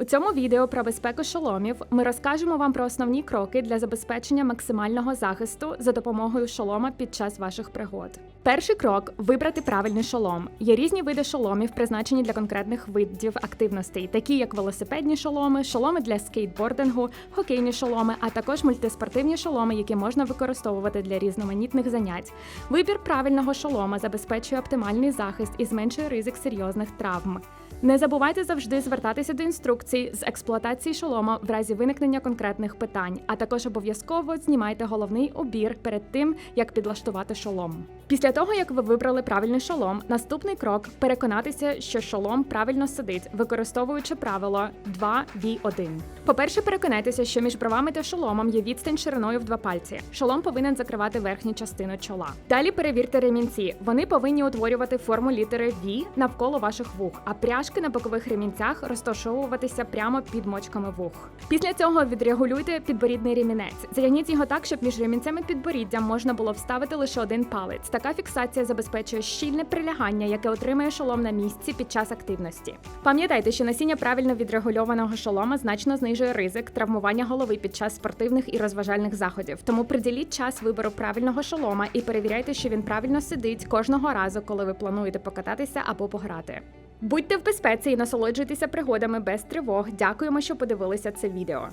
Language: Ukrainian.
У цьому відео про безпеку шоломів ми розкажемо вам про основні кроки для забезпечення максимального захисту за допомогою шолома під час ваших пригод. Перший крок вибрати правильний шолом. Є різні види шоломів, призначені для конкретних видів активностей, такі як велосипедні шоломи, шоломи для скейтбордингу, хокейні шоломи, а також мультиспортивні шоломи, які можна використовувати для різноманітних занять. Вибір правильного шолома забезпечує оптимальний захист і зменшує ризик серйозних травм. Не забувайте завжди звертатися до інструкцій з експлуатації шолома в разі виникнення конкретних питань, а також обов'язково знімайте головний убір перед тим, як підлаштувати шолом. Після того, як ви вибрали правильний шолом, наступний крок переконатися, що шолом правильно сидить, використовуючи правило 2V1. По-перше, переконайтеся, що між бровами та шоломом є відстань шириною в два пальці. Шолом повинен закривати верхню частину чола. Далі перевірте ремінці. Вони повинні утворювати форму літери V навколо ваших вух, а пряжки на бокових ремінцях розташовуватися прямо під мочками вух. Після цього відрегулюйте підборідний ремінець. Затягніть його так, щоб між ремінцями підборіддям можна було вставити лише один палець. Така фіксація забезпечує щільне прилягання, яке отримує шолом на місці під час активності. Пам'ятайте, що носіння правильно відрегульованого шолома значно знижує ризик травмування голови під час спортивних і розважальних заходів. Тому приділіть час вибору правильного шолома і перевіряйте, що він правильно сидить кожного разу, коли ви плануєте покататися або пограти. Будьте в безпеці і насолоджуйтеся пригодами без тривог. Дякуємо, що подивилися це відео.